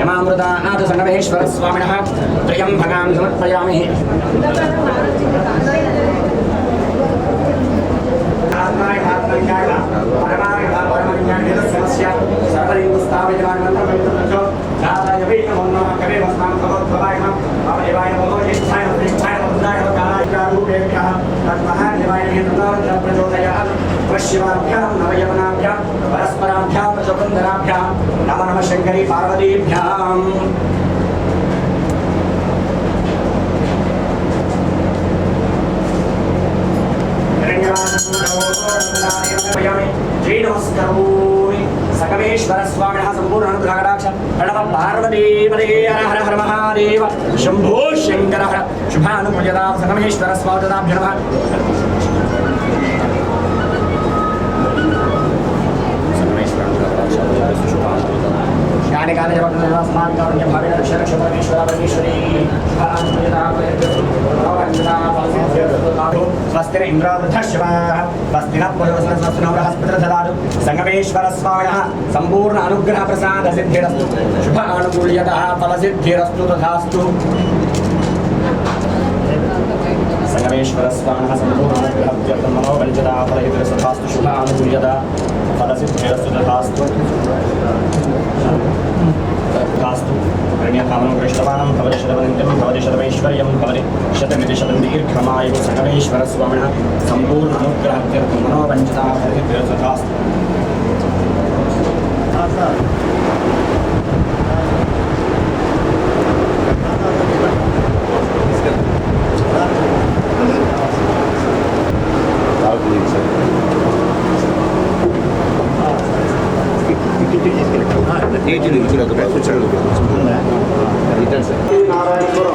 यमामृता आदसङ्गमेश्वरस्वामिनः त्र्यम्बकां समर्पयामि। पश्चिमाभ्यां नवयवनाभ्यां परस्पराभ्यां प्रचोबन्धनाभ्यां नमो नमः शङ्करी पार्वतीभ्याम् జై నమస్కరోమి స్వామి సంపూర్ణ అనుగ్రహకటాక్ష ప్రణవ పార్వతీపదే హర హర హర మహాదేవ. శంభో శంకర హర. శుభానుప్రజదా సకమేశ్వర స్వాగతాభ్య నమ. కాని కాని జపస్మాన్ కారుణ్య భావిన రక్ష రక్ష పరమేశ్వర. పరమేశ్వరీ. స్వస్తిన ఇంద్రావృధశివ స్వస్తిన పురుష స్వస్తిన బృహస్పతి దదాతు సంగమేశ్వర స్వామిన సంపూర్ణ అనుగ్రహ ప్రసాద సిద్ధిరస్తు శుభ అనుకూల్యత ఫల సిద్ధిరస్తు తథాస్తు. సంగమేశ్వర స్వామిన సంపూర్ణ అనుగ్రహ మనోవంచదా ఫల శుభ అనుకూల్యత ఫల సిద్ధిరస్తు తథాస్తు. శతవనంత్యం భవతి శతమైశ్వర్యం భవతి శతమితి శతం దీర్ఘమాయు సకలేశ్వర స్వామిన సంపూర్ణ అనుగ్రహత్యర్థం మనోవంచనా కాస్తు నీటిని ఇక్కడ ఒక కూర్చోండి రిటర్న్ సార్ నారాయణపురం